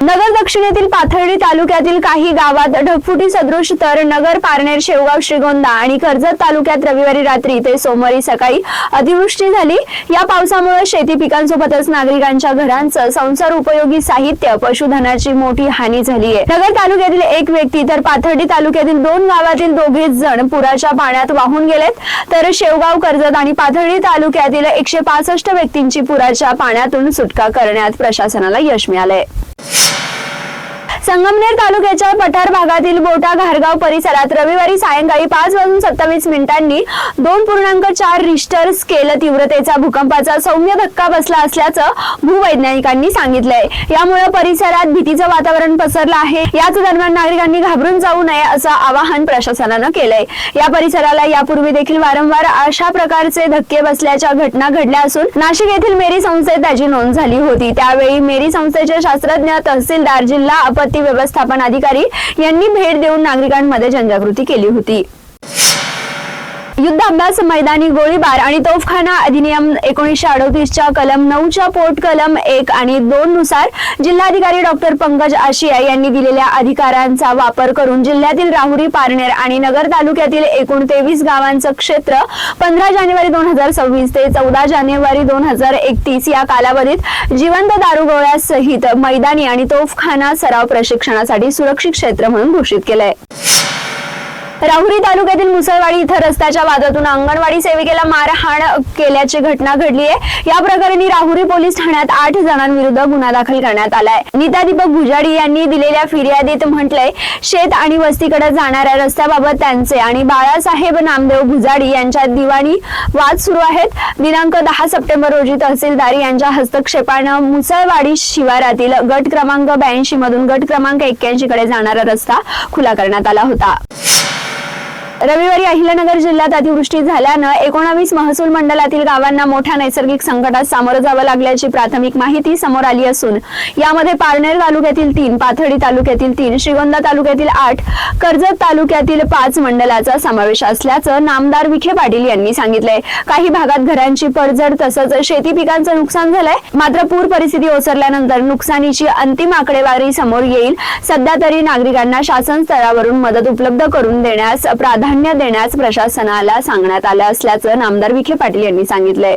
नगर दक्षिणेतील पाथर्डी तालुक्यातील काही गावात ढगफुटी सदृश तर नगर पारनेर शेवगाव श्रीगोंदा आणि कर्जत तालुक्यात रविवारी रात्री ते सोमवारी सकाळी अतिवृष्टी झाली. या पावसामुळे शेती पिकांसोबतच नागरिकांच्या घरांचं संसार उपयोगी साहित्य पशुधनाची मोठी हानी झाली आहे. नगर तालुक्यातील एक व्यक्ती तर पाथर्डी तालुक्यातील दोन गावातील दोघे जण पुराच्या पाण्यात वाहून गेलेत. तर शेवगाव कर्जत आणि पाथर्डी तालुक्यातील एकशे पासष्ट व्यक्तींची पुराच्या पाण्यातून सुटका करण्यात प्रशासनाला यश मिळालंय. संगमनेर तालुक्याच्या पठार भागातील बोटा घारगाव परिसरात रविवारी सायंकाळी पाच वाजून सत्तावीस मिनिटांनी दोन पूर्णांक चार रिश्टर स्केल तीव्रतेचा भूकंपाचा सौम्य धक्का बसला असल्याचं भूवैज्ञानिकांनी सांगितलंय. यामुळे परिसरात भीतीचं वातावरण पसरलं आहे. याच दरम्यान नागरिकांनी घाबरून जाऊ नये असं आवाहन प्रशासनानं केलंय. या परिसराला यापूर्वी देखील वारंवार अशा प्रकारचे धक्के बसल्याच्या घटना घडल्या असून नाशिक येथील मेरी संस्थेत त्याची नोंद झाली होती. त्यावेळी मेरी संस्थेचे शास्त्रज्ञ तहसीलदार जिल्हा आपत्ती व्यवस्थापन अधिकारी यांनी भेट देऊन नागरिकांमध्ये जनजागृती केली होती. युद्ध अभ्यास मैदानी गोळीबार आणि तोफखाना अधिनियम एकोणीसशे अडोतीसच्या कलम नऊच्या पोट कलम एक आणि दोन नुसार जिल्हाधिकारी डॉक्टर पंकज आशिया यांनी दिलेल्या अधिकारांचा वापर करून जिल्ह्यातील राहुरी पारनेर आणि नगर तालुक्यातील एकूण तेवीस गावांचं क्षेत्र पंधरा जानेवारी दोन हजार सव्वीस ते चौदा जानेवारी दोन हजार एकतीस या कालावधीत जिवंत दारुगोळ्यासहित मैदानी आणि तोफखाना सराव प्रशिक्षणासाठी सुरक्षित क्षेत्र म्हणून घोषित केलंय. राहुरी तालुक्यातील मुसळवाडी इथं रस्त्याच्या वादातून अंगणवाडी सेविकेला मारहाण केल्याची घटना घडली आहे. या प्रकरणी राहुरी पोलीस ठाण्यात आठ जणांविरुद्ध गुन्हा दाखल करण्यात आलाय नीता दीपक भुजाडी यांनी दिलेल्या फिर्यादीत म्हटलंय शेत आणि वस्तीकडे जाणाऱ्या रस्त्याबाबत त्यांचे आणि बाळासाहेब नामदेव भुजाडी यांच्यात दिवाणी वाद सुरू आहेत. दिनांक दहा सप्टेंबर रोजी तहसीलदार यांच्या हस्तक्षेपानं मुसळवाडी शिवारातील गट क्रमांक ब्याऐंशी मधून गट क्रमांक एक्क्याऐंशी कडे जाणारा रस्ता खुला करण्यात आला होता. रविवारी अहिल्यानगर जिल्ह्यात अतिवृष्टी झाल्यानं एकोणावीस महसूल मंडळातील गावांना मोठ्या नैसर्गिक संकटात सामोरं जावं लागल्याची प्राथमिक माहिती समोर आली असून यामध्ये पारनेर तालुक्यातील तीन पाथडी तालुक्यातील तीन श्रीगोंदा तालुक्यातील आठ कर्जत तालुक्यातील पाच मंडळाचा समावेश असल्याचं नामदार विखे पाटील यांनी सांगितलंय. काही भागात घरांची पडझड तसंच शेती पिकांचं नुकसान झालंय. मात्र पूर परिस्थिती ओसरल्यानंतर नुकसानीची अंतिम आकडेवारी समोर येईल. सध्या तरी नागरिकांना शासन स्तरावरून मदत उपलब्ध करून देण्यास प्राधान्य धान्य देण्यास प्रशासनाला सांगण्यात आलं असल्याचं नामदार विखे पाटील यांनी सांगितलंय.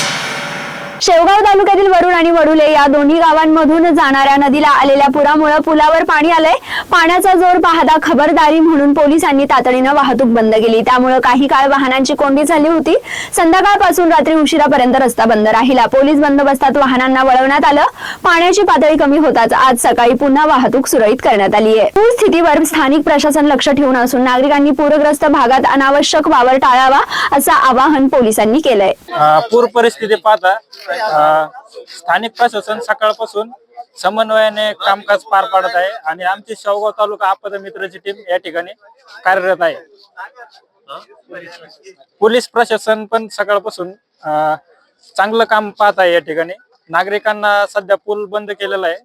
शेवगाव तालुक्यातील वरुण आणि वडुले या दोन्ही गावांमधून जाणाऱ्या नदीला आलेल्या पुरामुळे पुलावर पाणी आलंय. पाण्याचा जोर पाहता खबरदारी म्हणून पोलिसांनी तातडीनं वाहतूक बंद केली. त्यामुळे काही काळ वाहनांची कोंडी झाली होती. संध्याकाळपासून रात्री उशिरापर्यंत रस्ता बंद राहिला. पोलीस बंदोबस्तात वाहनांना वळवण्यात आलं. पाण्याची पातळी कमी होताच आज सकाळी पुन्हा वाहतूक सुरळीत करण्यात आली आहे. पूर स्थितीवर स्थानिक प्रशासन लक्ष ठेवून असून नागरिकांनी पूरग्रस्त भागात अनावश्यक वावर टाळावा असं आवाहन पोलिसांनी केलंय. पूर परिस्थिती पाहता अ, स्थानिक प्रशासन सकाळपासून समन्वयाने कामकाज पार पाडत आहे आणि आमची शेवगाव तालुका आपद मित्राची टीम या ठिकाणी कार्यरत आहे. पोलीस प्रशासन पण सकाळपासून अ, चांगलं काम पाहत आहे या ठिकाणी. नागरिकांना सध्या पूल बंद केलेला आहे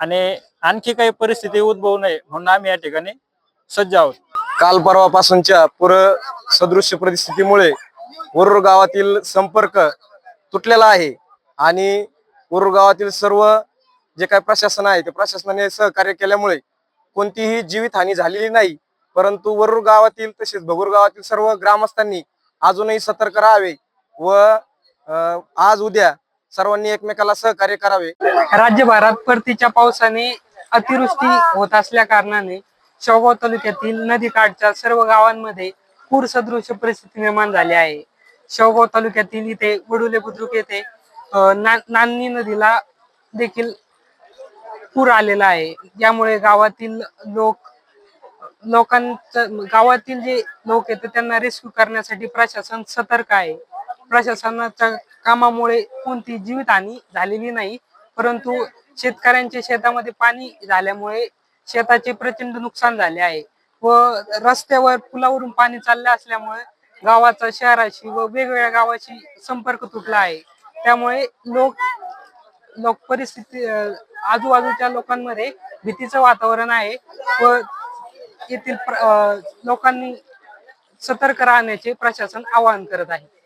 आणि आणखी काही परिस्थिती उद्भवू नये म्हणून आम्ही या ठिकाणी सज्ज आहोत. काल परवापासूनच्या पूर सदृश्य परिस्थितीमुळे वरुर गावातील संपर्क तुटलेला आहे. आणि उरुगावातील सर्व जे काही प्रशासन आहे ते प्रशासनाने सहकार्य केल्यामुळे कोणतीही जीवितहानी झालेली नाही. परंतु वरुर गावातील तसेच भगूर गावातील सर्व ग्रामस्थांनी अजूनही सतर्क राहावे व आज उद्या सर्वांनी एकमेकाला सहकार्य करावे. राज्यभरात परतीच्या पावसाने अतिवृष्टी होत असल्या कारणाने शेवगाव तालुक्यातील नदीकाठच्या सर्व गावांमध्ये पूर सदृश परिस्थिती निर्माण झाली आहे. शेवगाव तालुक्यातील इथे वडुले बुद्रुक येथे ना- नान्नी नदीला देखील पूर आलेला आहे. यामुळे गावातील लोक लोकांचं गावातील जे लोक आहेत त्यांना रेस्क्यू करण्यासाठी प्रशासन सतर्क आहे. प्रशासनाच्या कामामुळे कोणती जीवितहानी झालेली नाही परंतु शेतकऱ्यांच्या शेतामध्ये पाणी झाल्यामुळे शेताचे प्रचंड नुकसान झाले आहे. व रस्त्यावर पुलावरून पाणी चालले असल्यामुळे गावाचा शहराशी व वेगवेगळ्या गावाशी संपर्क तुटला आहे. त्यामुळे लोक लोक परिस्थिती अं, आजूबाजूच्या लोकांमध्ये भीतीचं वातावरण आहे व येथील प्र- अं, लोकांनी सतर्क राहण्याचे प्रशासन आवाहन करत आहे.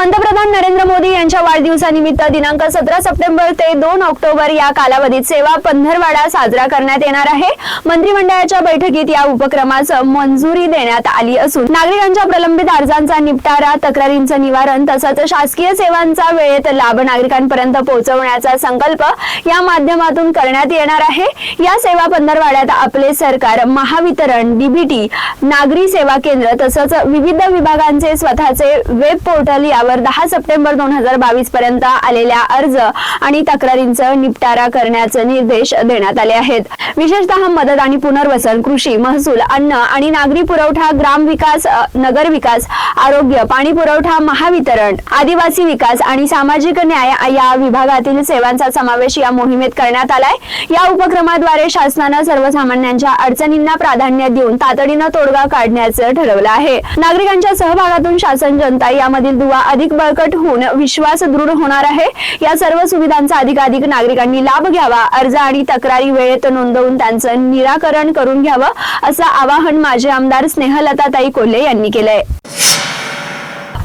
पंतप्रधान नरेंद्र मोदी यांच्या वाढदिवसानिमित्त दिनांक सतरा सप्टेंबर ते दोन ऑक्टोबर या कालावधीत सेवा पंधरवाडा साजरा करण्यात येणार आहे. मंत्रिमंडळाच्या बैठकीत या उपक्रमाचं मंजुरी देण्यात आली असून नागरिकांच्या प्रलंबित अर्जांचा निपटारा तक्रारींचं निवारण तसंच शासकीय सेवांचा वेळेत लाभ नागरिकांपर्यंत पोहोचवण्याचा संकल्प या माध्यमातून करण्यात येणार आहे. या सेवा पंधरवाड्यात आपले सरकार महावितरण डीबीटी नागरी सेवा केंद्र तसंच विविध विभागांचे स्वतःचे वेब पोर्टल यावर दहा सप्टेंबर दोन हजार बावीस पर्यंत आलेल्या अर्ज आणि तक्रारींचं निपटारा करण्याचे निर्देश देण्यात आले आहेत. विशेषतः मदत आणि पुनर्वसन कृषी महसूल अन्न आणि नागरी पुरवठा ग्राम विकास नगर विकास आरोग्य पाणी पुरवठा महावितरण आदिवासी विकास आणि सामाजिक न्याय या विभागातील सेवांचा समावेश या मोहिमेत करण्यात आलाय. या उपक्रमाद्वारे शासनानं सर्वसामान्यांच्या अडचणींना प्राधान्य देऊन तातडीनं तोडगा काढण्याचं ठरवलं आहे. नागरिकांच्या सहभागातून शासन जनता यामधील दुवा अधिक बळकट होऊन विश्वास दृढ होणार आहे. या सर्व सुविधांचा अधिकाधिक नागरिकांनी लाभ घ्यावा. अर्ज आणि तक्रारी वेळेत नोंदवून त्यांचं निराकरण करून घ्यावं असं आवाहन माजी आमदार स्नेहलताताई कोल्हे यांनी केलंय.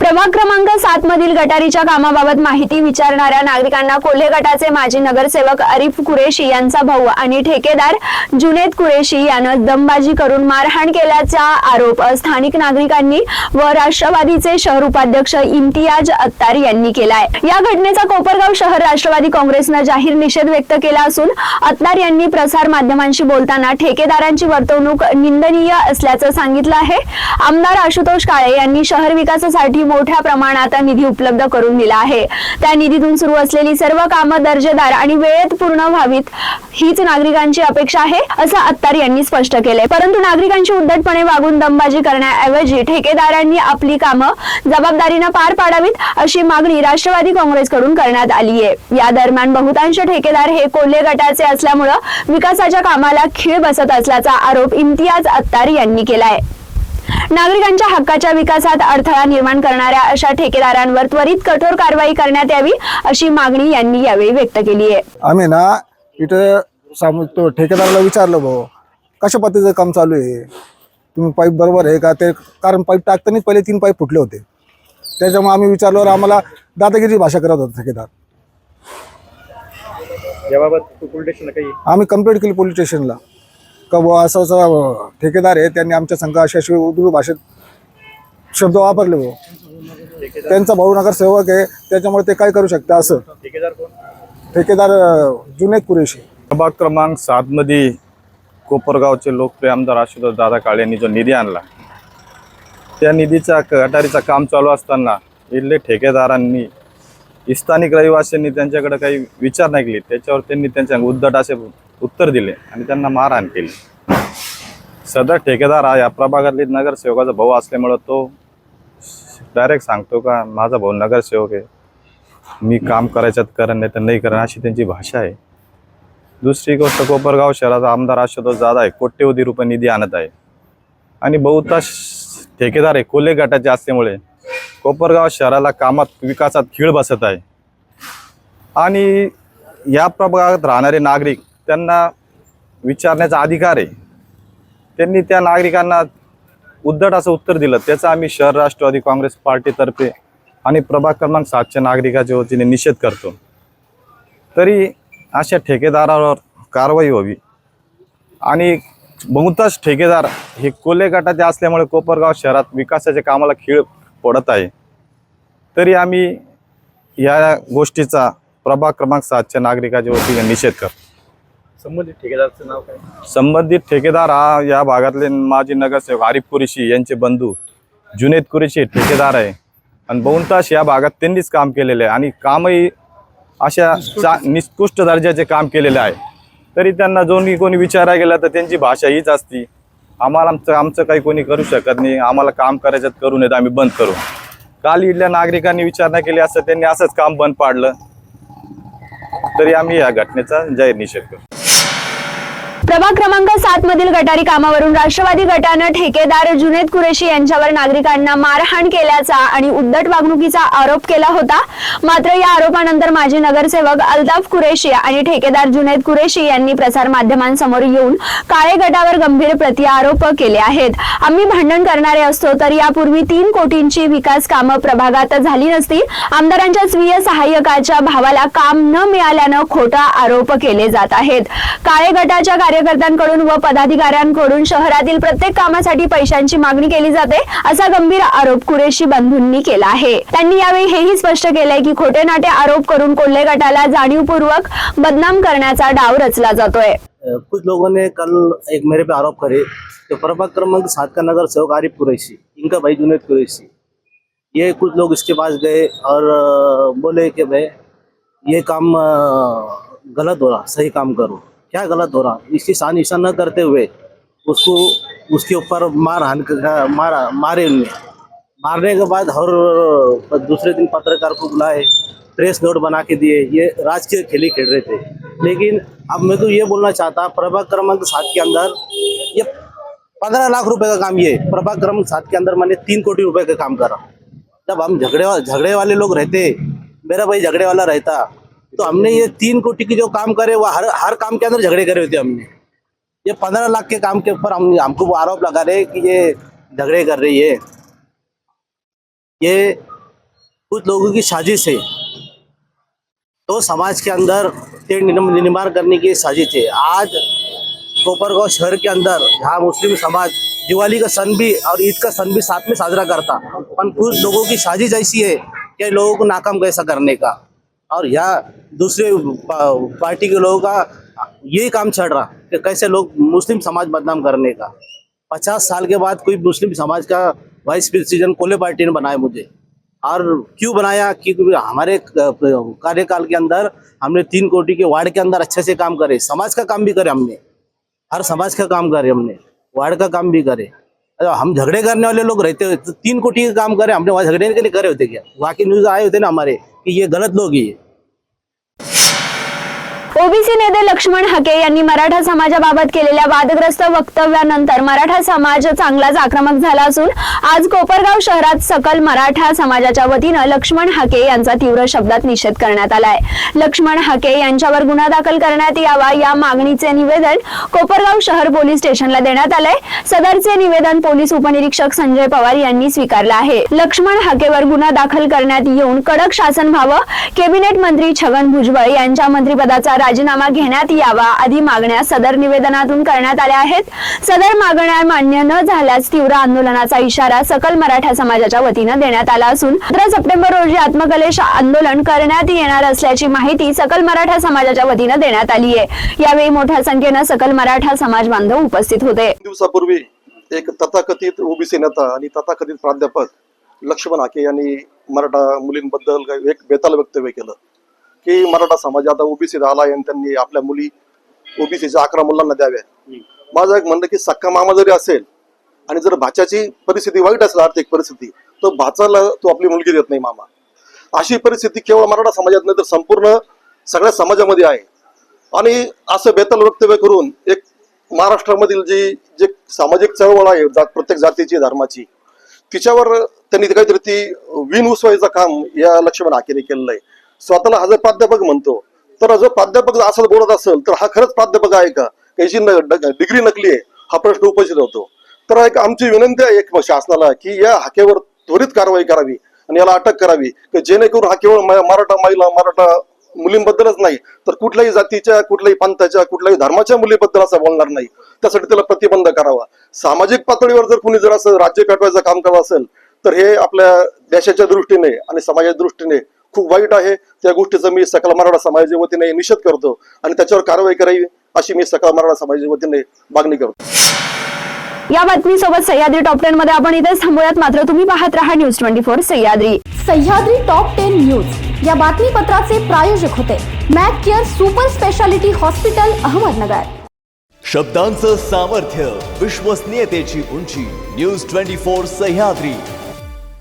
प्रभाग क्रमांक सात मधील गटारीच्या कामाबाबत माहिती विचारणाऱ्या नागरिकांना कोल्हे गटाचे माजी नगरसेवक अरिफ कुरेशी यांचा भाऊ आणि ठेकेदार जुनेद कुरेशी यानं दमबाजी करून मारहाण केल्याचा आरोप स्थानिक नागरिकांनी व राष्ट्रवादीचे शहर उपाध्यक्ष इम्तियाज अत्तार यांनी केलाय. या घटनेचा कोपरगाव शहर राष्ट्रवादी काँग्रेसनं जाहीर निषेध व्यक्त केला असून अत्तार यांनी प्रसार माध्यमांशी बोलताना ठेकेदारांची वर्तवणूक निंदनीय असल्याचं सांगितलं आहे. आमदार आशुतोष काळे यांनी शहर विकासासाठी मोठ्या प्रमाणात निधी उपलब्ध करून दिला आहे. त्या निधीतून सुरू असलेली सर्व कामं दर्जेदार आणि वेळेत पूर्ण व्हावीत हीच नागरिकांची अपेक्षा आहे असं अत्तार यांनी स्पष्ट केलंय. परंतु नागरिकांची उद्धटपणे वागून दमबाजी करण्याऐवजी ठेकेदारांनी आपली कामं जबाबदारीनं पार पाडावीत अशी मागणी राष्ट्रवादी काँग्रेसकडून करण्यात आली आहे. या दरम्यान बहुतांश ठेकेदार हे कोल्हे गटाचे असल्यामुळं विकासाच्या कामाला खीळ बसत असल्याचा आरोप इम्तियाज अत्तार यांनी केलाय. नागरिकांच्या हक्काच्या विकासात अडथळा निर्माण करणाऱ्या अशा ठेकेदारांवर त्वरित कठोर कारवाई करण्यात यावी अशी मागणी यांनी यावेळी व्यक्त केली आहे. आम्ही ना इथं तो ठेकेदाराला विचारलं भाऊ कशा पद्धतीचं काम चालू आहे? तुम्ही पाईप बरोबर आहे का? ते कारण पाईप टाकतानाच पहिले तीन पाईप फुटले होते. त्याच्यामुळे आम्ही विचारल्यावर आम्हाला दादागिरी भाषा करत होता ठेकेदार. आम्ही कंप्लेंट केली पोलीस स्टेशनला. का बुवा असं असं ठेकेदार आहे त्यांनी आमच्या संघ अशा अशी उर्दू भाषेत शब्द वापरले भाऊ त्यांचा भाऊ नगर सेवक आहे त्याच्यामुळे ते काय करू शकते असं. ठेकेदार अं, जुनेद कुरेशी. प्रभाग क्रमांक सात मध्ये कोपरगावचे लोकप्रिय आमदार आशुतोष दादा काळे यांनी जो निधी आणला त्या निधीचा गटारीचं काम चालू असताना इथले ठेकेदारांनी स्थानिक रहिवाशांनी त्यांच्याकडे काही विचार नाही केले त्याच्यावर त्यांनी त्यांच्या उद्धट असे उत्तर दिले आणि त्यांना मारहाण केली. सदर ठेकेदार हा या प्रभागातली नगरसेवकाचा भाऊ असल्यामुळं तो डायरेक्ट सांगतो का माझा भाऊ नगरसेवक आहे. मी काम करायच्यात करण नाही तर नाही करण अशी त्यांची भाषा आहे. दुसरी गोष्ट कोपरगाव शहराचा आमदार आशुतोष जाधव आहे कोट्यवधी रुपये निधी आणत आहे. आणि बहुतांश ठेकेदार आहे कोले गटाचे असल्यामुळे कोपरगाव शहराला कामात विकासात खीळ बसत आहे. आणि या प्रभागात राहणारे नागरिक त्यांना विचारण्याचा अधिकार आहे. त्यांनी त्या नागरिकांना उद्धट असं उत्तर दिलं. त्याचा आम्ही शहर राष्ट्रवादी काँग्रेस पार्टीतर्फे आणि प्रभाग क्रमांक सातच्या नागरिकाच्या वतीने निषेध करतो. तरी अशा ठेकेदारावर कारवाई व्हावी. आणि बहुतांश ठेकेदार हे कोल्हे गटाचे असल्यामुळे कोपरगाव शहरात विकासाच्या कामाला खीळ पडत आहे. तरी आम्ही या गोष्टीचा प्रभाग क्रमांक सातच्या नागरिकाच्या वतीने निषेध करतो. संबंधित ठेकेदारचं नाव काय? संबंधित ठेकेदार हा या भागातले माजी नगरसेवक आरिफ कुरेशी यांचे बंधू जुनेद कुरेशी ठेकेदार आहे. आणि बहुतांश या भागात त्यांनीच काम केलेले आहे आणि कामही अशा चा निकृष्ट दर्जाचे काम केलेले आहे. तरी त्यांना जोनी कोणी विचारायला गेला तर त्यांची भाषा हीच असती. आम्हाला आमचं आमचं काही कोणी करू शकत नाही. आम्हाला काम करायच्यात करू नयेत आम्ही बंद करू. काल इथल्या नागरिकांनी विचारणा केली असं त्यांनी असंच काम बंद पाडलं. तरी आम्ही या घटनेचा जाहीर निषेध करू प्रभाग क्रमांक सात मधील गटारी कामावरून राष्ट्रवादी गटानं ठेकेदार जुनेद कुरेशी यांच्यावर नागरिकांना मारहाण केल्याचा आणि उद्धट वागणुकीचा आरोप केला होता. मात्र या आरोपानंतर माजी नगरसेवक अल्ताफ कुरेशी आणि ठेकेदार जुनेद कुरेशी यांनी प्रसार माध्यमांसमोर येऊन काळे गटावर गंभीर प्रतिआरोप केले आहेत. आम्ही भांडण करणारे असतो तर यापूर्वी तीन कोटींची विकास कामं प्रभागात झाली नसती. आमदारांच्या स्वीय सहाय्यकाच्या भावाला काम न मिळाल्यानं खोटा आरोप केले जात आहेत. काळे गटाच्या कार्यकर्त्यांकडून व पदाधिकाऱ्यांकडून शहरातील प्रत्येक कामासाठी पैशांची मागणी केली जाते असा गंभीर आरोप कुरेशी बंधूंनी केला आहे. त्यांनी यावेळी हेही स्पष्ट केलंय की खोटे नाटे आरोप करून कोल्हे गटाला जाणीवपूर्वक बदनाम करण्याचा डाव रचला जातोय. कुछ लोगों ने कल एक मेरे पे आरोप करे तो प्रभाग क्रमांक सात का नगर सेवक आरिफ कुरैशी इनका भाई जुनेद कुरैशी ये कुछ लोग इसके पास गए और बोले कि भाई ये काम गलत हो रहा सही काम करो। क्या गलत हो रहा? इसकी शान ईशा न करते हुए उसको, उसके ऊपर मार हान मारा, मारे उनने। मारने के बाद हर दूसरे दिन पत्रकार को बुलाए, प्रेस नोट बना के दिए। ये राजकीय खेली खेल रहे थे। लेकिन अब मैं तो ये बोलना चाहता प्रभा क्रमांक सात के अंदर ये पंद्रह लाख रुपए का काम ये प्रभा क्रमांक सात के अंदर मैंने तीन कोटी रुपए का काम करा। जब हम झगड़े झगड़े वाले लोग रहते, मेरा भाई झगड़े वाला रहता तो हमने ये तीन कोटी की जो काम करे, वो हर हर काम के अंदर झगड़े करे होते हमने। ये पंद्रह लाख के काम के ऊपर हम, हमको आरोप लगा रहे कि ये झगड़े कर रही है। ये कुछ लोगों की साजिश है। तो समाज के अंदर निर्माण करने की साजिश है। आज कोपरगांव शहर के अंदर, जहाँ मुस्लिम समाज, दिवाली का सन भी और ईद का सन भी साथ में साजरा करता, पर कुछ लोगों की साजिश ऐसी है कि लोगों को नाकाम कैसा करने का। और यहाँ दूसरे पार्टी के लोगों का यही काम चल रहा कि कैसे लोग मुस्लिम समाज बदनाम करने का। पचास साल के बाद कोई मुस्लिम समाज का वाइस प्रेसिडेंट कोले पार्टी ने बनाया मुझे। और क्यों बनाया? क्योंकि हमारे कार्यकाल के अंदर हमने तीन कोटी के वार्ड के अंदर अच्छे से काम करे। समाज का काम भी करे हमने। हर समाज का काम करे हमने। वार्ड का काम भी करे। हम झगड़े करने वाले लोग रहते हुए तो तीन कोटी का काम करे हमने वहाँ झगड़े के लिए करे होते क्या? वहाँ की न्यूज आए होते ना हमारे कि ये गलत लोग ही है। ओबीसी नेते लक्ष्मण हके यांनी मराठा समाजाबाबत केलेल्या वादग्रस्त वक्तव्यानंतर मराठा समाज चांगलाच आक्रमक झाला असून आज कोपरगाव शहरात सकल मराठा समाजाच्या वतीनं लक्ष्मण हाके यांचा तीव्र शब्दात निषेध करण्यात आलाय. लक्ष्मण हाके यांच्यावर गुन्हा दाखल करण्यात यावा या मागणीचे निवेदन कोपरगाव शहर पोलीस स्टेशनला देण्यात आलंय. सदरचे निवेदन पोलीस उपनिरीक्षक संजय पवार यांनी स्वीकारलं आहे. लक्ष्मण हाकेवर गुन्हा दाखल करण्यात येऊन कडक शासन व्हावं. कॅबिनेट मंत्री छगन भुजबळ यांच्या मंत्रिपदाचा राजीनामा घेण्यात यावा आदी मागण्या सदर निवेदनातून करण्यात आल्या आहेत. सदर मागण्या मान्य न झाल्यास तीव्र आंदोलनाचा इशारा सकल मराठा समाजाच्या वतीनं देण्यात आला असून पंधरा सप्टेंबर रोजी आत्मकलेश आंदोलन करण्यात येणार असल्याची माहिती सकल मराठा समाजाच्या वतीनं देण्यात आली आहे. यावेळी मोठ्या संख्येनं सकल मराठा समाज बांधव उपस्थित होते. दिवसापूर्वी एक तथाकथित ओबीसी नेता आणि तथाकथित प्राध्यापक लक्ष्मण हाके यांनी मराठा मुलींबद्दल एक बेताल वक्तव्य केलं. की मराठा समाज आता ओबीसी आला आणि त्यांनी आपल्या मुली ओबीसीच्या अकरा मुलांना द्याव्या. माझं एक म्हणणं की सक्का मामा जरी असेल आणि जर भाच्याची परिस्थिती वाईट असेल आर्थिक परिस्थिती तर भाचाला तो आपली मुलगी देत नाही मामा. अशी परिस्थिती केवळ मराठा समाजात नाही तर संपूर्ण सगळ्या समाजामध्ये आहे. आणि असं बेताल वक्तव्य करून एक महाराष्ट्रामधील जी जे सामाजिक चळवळ आहे जा- प्रत्येक जातीची धर्माची तिच्यावर त्यांनी काहीतरी ती विन उसवायचं काम या लक्ष्मण हाकेने केलेलं आहे. स्वतःला हा जर प्राध्यापक म्हणतो तर जर प्राध्यापक जर असं बोलत असेल तर हा खरंच प्राध्यापक आहे का? याची डिग्री नकली आहे हा प्रश्न उपस्थित होतो. तर एक आमची विनंती आहे एक शासनाला की या हाकेवर त्वरित कारवाई करावी आणि याला अटक करावी की जेणेकरून हा केवळ मराठा महिला मराठा मुलींबद्दलच नाही तर कुठल्याही जातीच्या कुठल्याही पंथाच्या कुठल्याही धर्माच्या मुलीबद्दल असं बोलणार नाही. त्यासाठी त्याला प्रतिबंध करावा. सामाजिक पातळीवर जर कुणी जर असं राज्य पेटवायचं काम करत असेल तर हे आपल्या देशाच्या दृष्टीने आणि समाजाच्या दृष्टीने खूप वाईट आहे. त्या गोष्टीचा मी सकल मराठा समाजाच्या वतीने निषेध करतो आणि त्याच्यावर कारवाई करावी अशी मी सकल मराठा समाजाच्या वतीने मागणी करतो. या बातमीसोबत सह्याद्री टॉप टेन मध्ये आपण इथेच थांबूयात. मात्र तुम्ही पाहत राहा news twenty four Sahyadri. Sahyadri top ten news. या बातमीपत्राचे प्रायोजक होते Mac care super speciality hospital Ahmednagar. शब्दांचं सामर्थ्य विश्वसनीयतेची उंची. News twenty four Sahyadri.